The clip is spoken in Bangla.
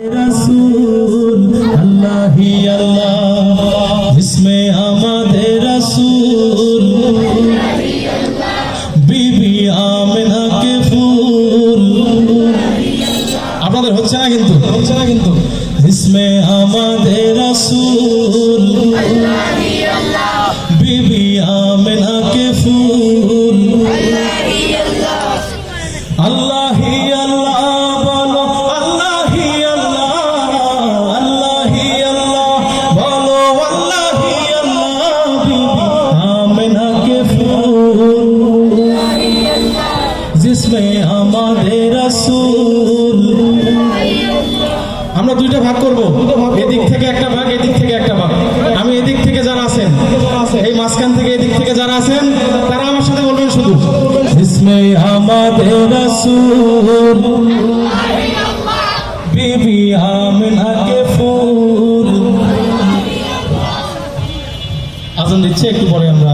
রসুল, আল্লাহ ইসমে আমাদের রসুল। বিবি আমিনা কে ফুল। আপনাদের হচ্ছে না কিন্তু? হচ্ছে না কিন্তু? ইসমে আমাদের রসুল। বিবি আমিনা কে ফুল। আল্লাহ আল্লাহ। আমরা দুইটা ভাগ করব। এদিক থেকে একটা ভাগ, এদিক থেকে একটা ভাগ। আমি এদিক থেকে যারা আছেন, এই মাঝখান থেকে এদিক থেকে যারা আছেন, তারা আমার সাথে বলবেন শুধু। আমাদের রসুল। আজান দিচ্ছে, একটু পরে আমরা।